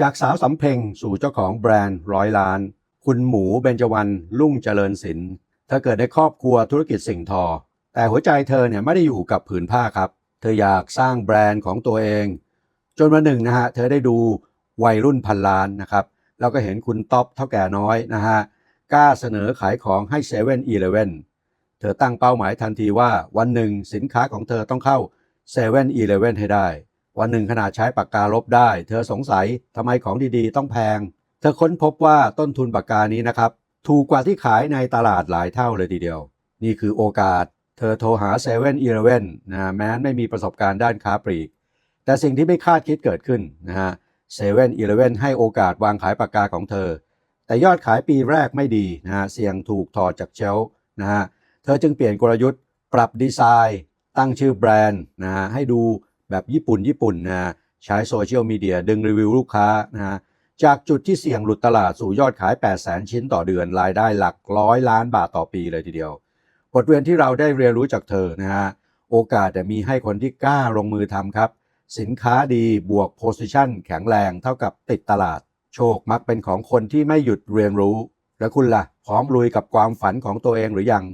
จากสาวสำเพ็งสู่เจ้าของแบรนด์ร้อยล้าน คุณหมูเบญจวรรณลุ่งเจริญศิลป์เธอเกิดในครอบครัวธุรกิจสิ่งทอ แต่หัวใจเธอเนี่ยไม่ได้อยู่กับผืนผ้าครับ เธออยากสร้างแบรนด์ของตัวเอง จนวันหนึ่งนะฮะ เธอได้ดูวัยรุ่นพันล้านนะครับแล้วก็เห็นคุณท็อปเท่าแก่น้อยนะฮะกล้าเสนอขายของให้เซเว่นอีเลเว่นเธอตั้งเป้าหมายทันทีว่าวันหนึ่งสินค้าของเธอต้องเข้าเซเว่นอีเลเว่นให้ได้ วันหนึ่งขนาดใช้ปากกาลบได้ เธอสงสัยทำไมของดีๆ ต้องแพง เธอค้นพบว่าต้นทุนปากกานี้นะครับ ถูกกว่าที่ขายในตลาดหลายเท่าเลยทีเดียว นี่คือโอกาส เธอโทรหา7 e เ e ่ e อนะแม้ไม่มีประสบการณ์ด้านค้าปลีก แต่สิ่งที่ไม่คาดคิดเกิดขึ้นนะฮะเซเว่นอีเลให้โอกาสวางขายปากกาของเธอ แต่ยอดขายปีแรกไม่ดีนะฮะเสี่ยงถูกถอดจากเชลนะฮะเธอจึงเปลี่ยนกลยุทธ์ ปรับดีไซน์ ตั้งชื่อแบรนด์นะฮะให้ดู แบบญี่ปุ่นญี่ปุ่นนะใช้โซเชียลมีเดียดึงรีวิวลูกค้านะฮะจากจุดที่เสี่ยงหลุดตลาดสู่ยอดขาย 8 0 0 0 0 0 ชิ้นต่อเดือนรายได้หลักร้อยล้านบาทต่อปีเลยทีเดียว บทเรียนที่เราได้เรียนรู้จากเธอนะฮะโอกาสแต่มีให้คนที่กล้าลงมือทำครับ สินค้าดีบวกโพสิชันแข็งแรงเท่ากับติดตลาด โชคมักเป็นของคนที่ไม่หยุดเรียนรู้ แล้วคุณล่ะ พร้อมลุยกับความฝันของตัวเองหรือยัง